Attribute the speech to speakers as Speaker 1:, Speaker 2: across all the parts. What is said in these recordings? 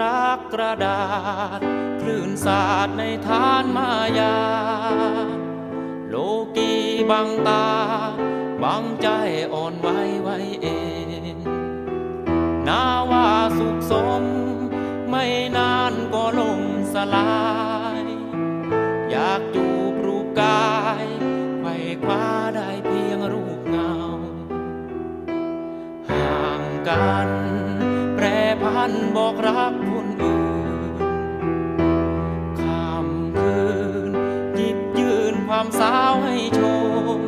Speaker 1: รักกระดาษคลื่นศาสาดในทานมายา โลกีบังตา บังใจอ่อนไหวไว้เองนาว่าสุขสม ไม่นานก็ลงสลาย อยากจูบรูปกายไขว่คว้าได้เพียงรูปเงา ห่างกัน นบอกรักคนอื่นคำคืนหยิบยืนความสาวให้ชม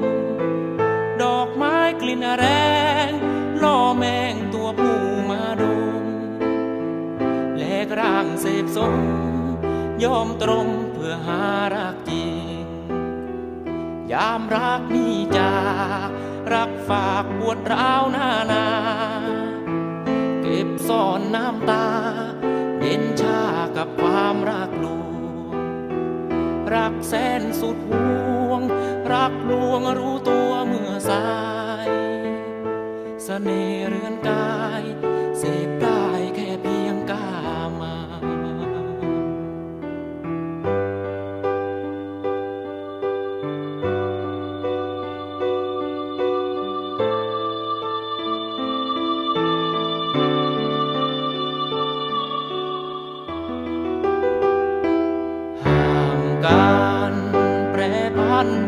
Speaker 1: ดอกไม้กลิ่นแรงล่อแมงตัวผู้มาดม แลกร่างเสพสม ยอมตรงเพื่อหารักจริง ยามรักนี่จากรักฝากปวดร้าวหน้านาเก็บซ่อนน้ำตา เย็นชากับความรักลวง รักแสนสุดห่วง รักลวงรู้ตัวเมื่อสายเสน่ห์เรือนกาย เสพได้แค่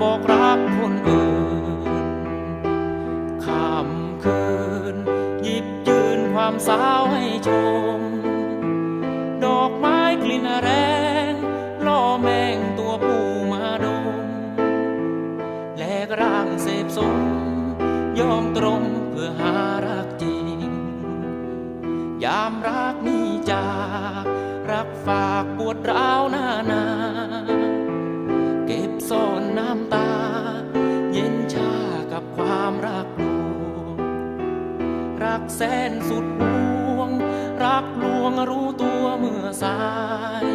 Speaker 1: บอกรักคนอื่นคำคืน หยิบยืนความสาวให้ชม ดอกไม้กลิ่นแรงล่อแมงตัวผู้มาดม แลกร่างเสพสม ยอมตรงเพื่อหารักจริง ยามรักนี่จาก รักฝากปวดร้าวหน้านา ก็บซ่อนน้ำตา เย็นชากับความรักลวง รักแสนสุดห่วง รักลวงรู้ตัวเมื่อสาย